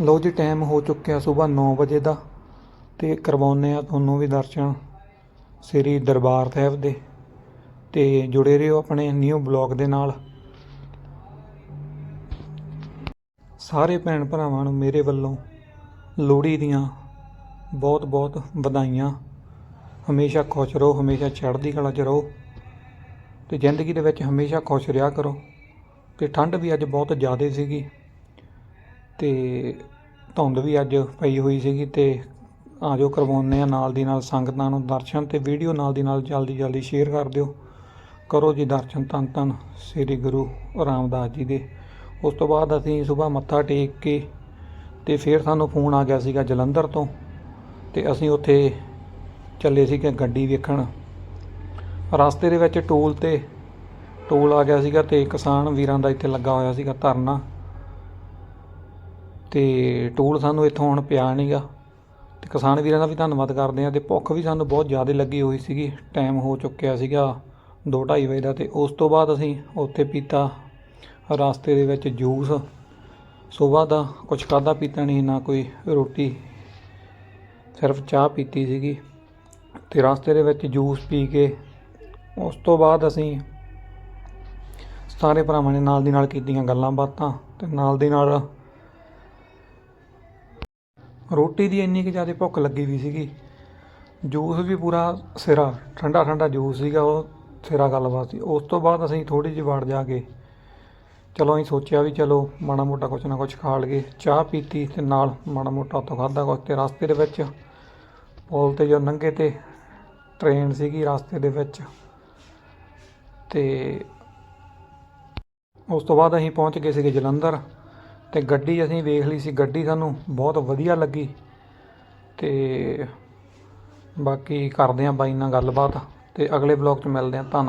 ਲਓ ਜੀ ਟਾਈਮ ਹੋ ਚੁੱਕਿਆ ਸਵੇਰ 9 ਵਜੇ ਦਾ ਤੇ ਕਰਵਾਉਂਦੇ ਆ ਤੁਹਾਨੂੰ ਵੀ ਦਰਸ਼ਨ ਸ੍ਰੀ ਦਰਬਾਰ ਸਾਹਿਬ ਦੇ। ਤੇ ਜੁੜੇ ਰਹੋ ਆਪਣੇ ਨਿਊ ਬਲੌਗ ਦੇ ਨਾਲ। ਸਾਰੇ ਭੈਣ ਭਰਾਵਾਂ ਨੂੰ ਮੇਰੇ ਵੱਲੋਂ ਲੋਹੜੀ ਦੀਆਂ ਬਹੁਤ ਬਹੁਤ ਵਧਾਈਆਂ। ਹਮੇਸ਼ਾ ਖੁਸ਼ ਰਹੋ, ਹਮੇਸ਼ਾ ਚੜ੍ਹਦੀ ਕਲਾ 'ਚ ਰਹੋ ਤੇ ਜ਼ਿੰਦਗੀ ਦੇ ਵਿੱਚ ਹਮੇਸ਼ਾ ਖੁਸ਼ ਰਿਹਾ ਕਰੋ। ਤੇ ਠੰਡ ਵੀ ਅੱਜ ਬਹੁਤ ਜ਼ਿਆਦਾ ਸੀਗੀ। ਅਤੇ ਧੁੰਦ ਵੀ ਅੱਜ ਪਈ ਹੋਈ ਸੀਗੀ ਅਤੇ ਆ ਜਾਓ ਕਰਵਾਉਂਦੇ ਹਾਂ ਨਾਲ ਦੀ ਨਾਲ ਸੰਗਤਾਂ ਨੂੰ ਦਰਸ਼ਨ ਅਤੇ ਵੀਡੀਓ ਨਾਲ ਦੀ ਨਾਲ ਜਲਦੀ ਜਲਦੀ ਸ਼ੇਅਰ ਕਰ ਦਿਓ। ਕਰੋ ਜੀ ਦਰਸ਼ਨ ਧੰਨ ਧੰਨ, ਸ੍ਰੀ ਗੁਰੂ ਰਾਮਦਾਸ ਜੀ ਦੇ। ਉਸ ਤੋਂ ਬਾਅਦ ਅਸੀਂ ਸਵੇਰ ਮੱਥਾ ਟੇਕ ਕੇ ਤੇ ਫਿਰ ਸਾਨੂੰ ਫੋਨ ਆ ਗਿਆ ਸੀਗਾ ਜਲੰਧਰ ਤੋਂ ਤੇ ਅਸੀਂ ਉੱਥੇ ਚੱਲੇ ਸੀਗੇ ਗੱਡੀ ਵੇਖਣ। ਰਸਤੇ ਦੇ ਵਿੱਚ ਟੋਲ ਤੇ, ਟੋਲ ਆ ਗਿਆ ਸੀਗਾ ਤੇ ਕਿਸਾਨ ਵੀਰਾਂ ਦਾ ਇੱਥੇ ਲੱਗਾ ਹੋਇਆ ਸੀਗਾ ਧਰਨਾ। ਤੇ ਟੋਲ ਸਾਨੂੰ ਇੱਥੋਂ ਹੁਣ ਪਿਆ ਨਹੀਂਗਾ ਤੇ ਕਿਸਾਨ ਵੀਰਾਂ ਦਾ ਵੀ ਧੰਨਵਾਦ ਕਰਦੇ ਆ ਤੇ ਭੁੱਖ ਵੀ ਸਾਨੂੰ ਬਹੁਤ ਜ਼ਿਆਦਾ ਲੱਗੀ ਹੋਈ ਸੀਗੀ। ਟਾਈਮ ਹੋ ਚੁੱਕਿਆ ਸੀਗਾ 2:30 ਵਜੇ ਦਾ ਤੇ ਉਸ ਤੋਂ ਬਾਅਦ ਅਸੀਂ ਉੱਥੇ ਪੀਤਾ ਰਸਤੇ ਦੇ ਵਿੱਚ ਜੂਸ। ਸਵੇਰ ਦਾ ਕੁਛ ਖਾਦਾ ਪੀਤਾ ਨਹੀਂ, ਨਾ ਕੋਈ ਰੋਟੀ, ਸਿਰਫ ਚਾਹ ਪੀਤੀ ਸੀਗੀ। ਤੇ ਰਸਤੇ ਦੇ ਵਿੱਚ ਜੂਸ ਪੀ ਕੇ ਉਸ ਤੋਂ ਬਾਅਦ ਅਸੀਂ ਸਾਰੇ ਭਰਾਵਾਂ ਨੇ ਨਾਲ ਦੀ ਨਾਲ ਕੀਤੀਆਂ ਗੱਲਾਂ ਬਾਤਾਂ ਤੇ ਨਾਲ ਦੀ ਨਾਲ ਰੋਟੀ ਦੀ ਇੰਨੀ ਕਿ ਜ਼ਿਆਦਾ ਭੁੱਖ ਲੱਗੀ ਵੀ ਸੀਗੀ। ਜੂਸ ਵੀ ਪੂਰਾ ਸਿਰਾ, ਠੰਡਾ ਠੰਡਾ ਜੂਸ ਸੀਗਾ, ਉਹ ਸਿਰਾ ਗੱਲਬਾਤ ਸੀ। ਉਸ ਤੋਂ ਬਾਅਦ ਅਸੀਂ ਥੋੜੀ ਜਿਹੀ ਵਾੜ ਜਾ ਕੇ ਚਲੋ ਅਸੀਂ ਸੋਚਿਆ ਵੀ ਚਲੋ ਮਾੜਾ ਮੋਟਾ ਕੁਛ ਨਾ ਕੁਛ ਖਾ ਲਈਏ। ਚਾਹ ਪੀਤੀ ਤੇ ਨਾਲ ਮਾੜਾ ਮੋਟਾ ਉੱਥੋਂ ਖਾਧਾ ਕੁਛ ਤੇ ਰਸਤੇ ਦੇ ਵਿੱਚ ਪੁਲ ਤੇ ਜੋ ਲੰਘੇ ਤੇ ਟ੍ਰੇਨ ਸੀਗੀ ਰਸਤੇ ਦੇ ਵਿੱਚ ਤੇ ਉਸ ਤੋਂ ਬਾਅਦ ਅਸੀਂ ਪਹੁੰਚ ਗਏ ਸੀਗੇ ਜਲੰਧਰ। ਤੇ ਗੱਡੀ ਅਸੀਂ ਵੇਖ ਲਈ ਸੀ। ਗੱਡੀ ਸਾਨੂੰ ਬਹੁਤ ਵਧੀਆ ਲੱਗੀ ਤੇ ਬਾਕੀ ਕਰਦੇ ਆਂ ਬਾਈ ਨਾਲ ਗੱਲਬਾਤ ਤੇ ਅਗਲੇ ਬਲੌਗ 'ਚ ਮਿਲਦੇ ਆਂ। ਧੰਨਵਾਦ।